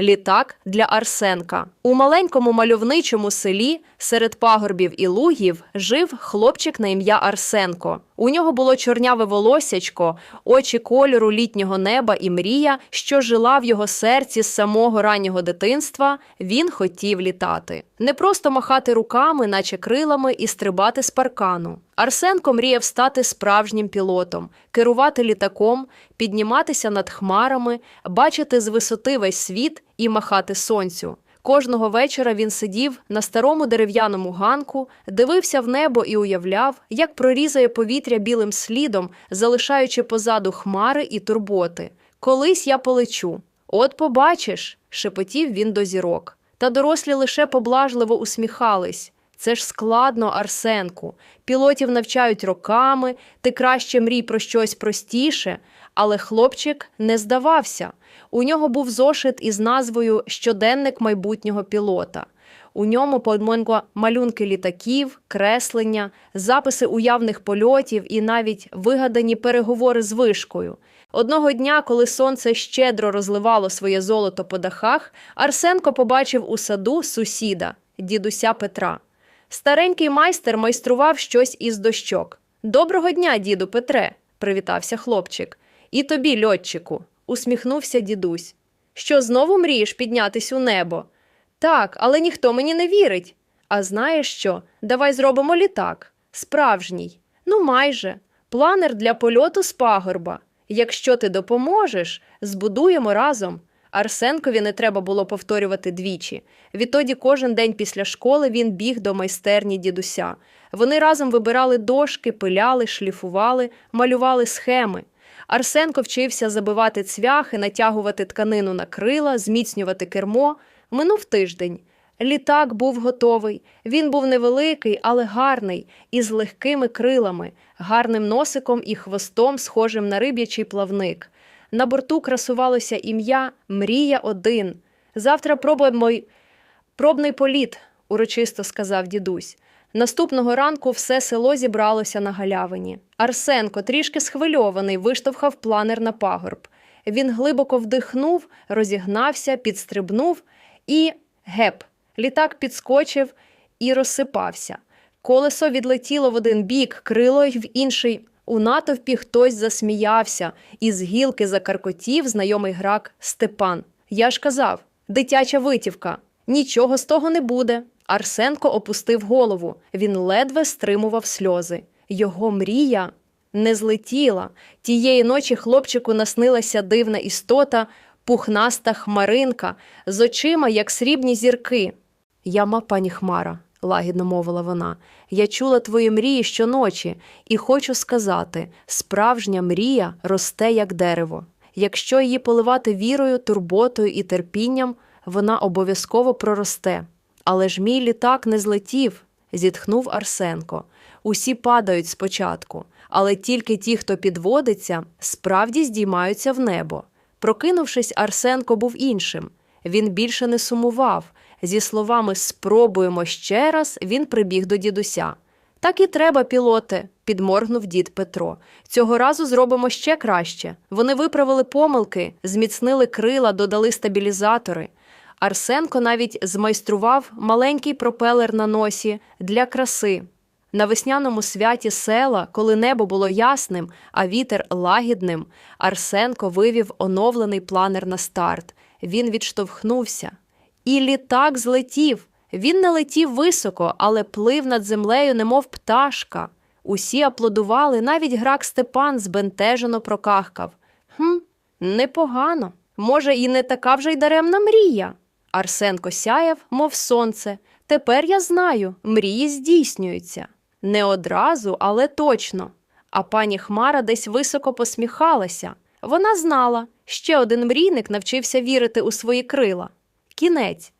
Літак для Арсенка. У маленькому мальовничому селі серед пагорбів і лугів жив хлопчик на ім'я Арсенко. У нього було чорняве волосячко, очі кольору літнього неба і мрія, що жила в його серці з самого раннього дитинства. Він хотів літати. Не просто махати руками, наче крилами, і стрибати з паркану. Арсенко мріяв стати справжнім пілотом, керувати літаком, підніматися над хмарами, бачити з висоти весь світ і махати сонцю. Кожного вечора він сидів на старому дерев'яному ганку, дивився в небо і уявляв, як прорізає повітря білим слідом, залишаючи позаду хмари і турботи. Колись я полечу. От побачиш, шепотів він до зірок. Та дорослі лише поблажливо усміхались. Це ж складно, Арсенку. Пілотів навчають роками, ти краще мрій про щось простіше. Але хлопчик не здавався. У нього був зошит із назвою Щоденник майбутнього пілота. У ньому подмонко малюнки літаків, креслення, записи уявних польотів і навіть вигадані переговори з вишкою. Одного дня, коли сонце щедро розливало своє золото по дахах, Арсенко побачив у саду сусіда, дідуся Петра. Старенький майстер майстрував щось із дощок. Доброго дня, діду Петре, привітався хлопчик. І тобі, льотчику, усміхнувся дідусь. Що знову мрієш піднятись у небо? Так, але ніхто мені не вірить. А знаєш що? Давай зробимо літак. Справжній. Ну, майже. Планер для польоту з пагорба. Якщо ти допоможеш, збудуємо разом. Арсенкові не треба було повторювати двічі. Відтоді кожен день після школи він біг до майстерні дідуся. Вони разом вибирали дошки, пиляли, шліфували, малювали схеми. Арсенко вчився забивати цвяхи, натягувати тканину на крила, зміцнювати кермо. Минув тиждень. Літак був готовий. Він був невеликий, але гарний, із легкими крилами, гарним носиком і хвостом, схожим на риб'ячий плавник. На борту красувалося ім'я Мрія один. Завтра пробуємо пробний політ, урочисто сказав дідусь. Наступного ранку все село зібралося на галявині. Арсенко, трішки схвильований, виштовхав планер на пагорб. Він глибоко вдихнув, розігнався, підстрибнув і геп. Літак підскочив і розсипався. Колесо відлетіло в один бік, крило й в інший. У натовпі хтось засміявся, і з гілки закаркотів знайомий грак Степан. Я ж казав, дитяча витівка. Нічого з того не буде. Арсенко опустив голову. Він ледве стримував сльози. Його мрія не злетіла. Тієї ночі хлопчику наснилася дивна істота, пухнаста хмаринка, з очима, як срібні зірки. Яма, пані Хмара, лагідно мовила вона. Я чула твої мрії щоночі, і хочу сказати: справжня мрія росте як дерево. Якщо її поливати вірою, турботою і терпінням, вона обов'язково проросте. Але ж мій літак не злетів, зітхнув Арсенко. Усі падають спочатку, але тільки ті, хто підводиться, справді здіймаються в небо. Прокинувшись, Арсенко був іншим. Він більше не сумував. Зі словами спробуємо ще раз, він прибіг до дідуся. Так і треба, пілоте, підморгнув дід Петро. Цього разу зробимо ще краще. Вони виправили помилки, зміцнили крила, додали стабілізатори. Арсенко навіть змайстрував маленький пропелер на носі для краси. На весняному святі села, коли небо було ясним, а вітер лагідним, Арсенко вивів оновлений планер на старт. Він відштовхнувся. І літак злетів. Він не летів високо, але плив над землею, немов пташка. Усі аплодували, навіть грак Степан збентежено прокахкав. Хм, непогано. Може, і не така вже й даремна мрія. Арсенко сяяв, мов сонце. Тепер я знаю, мрії здійснюються. Не одразу, але точно. А пані Хмара десь високо посміхалася. Вона знала, ще один мрійник навчився вірити у свої крила. Кінець.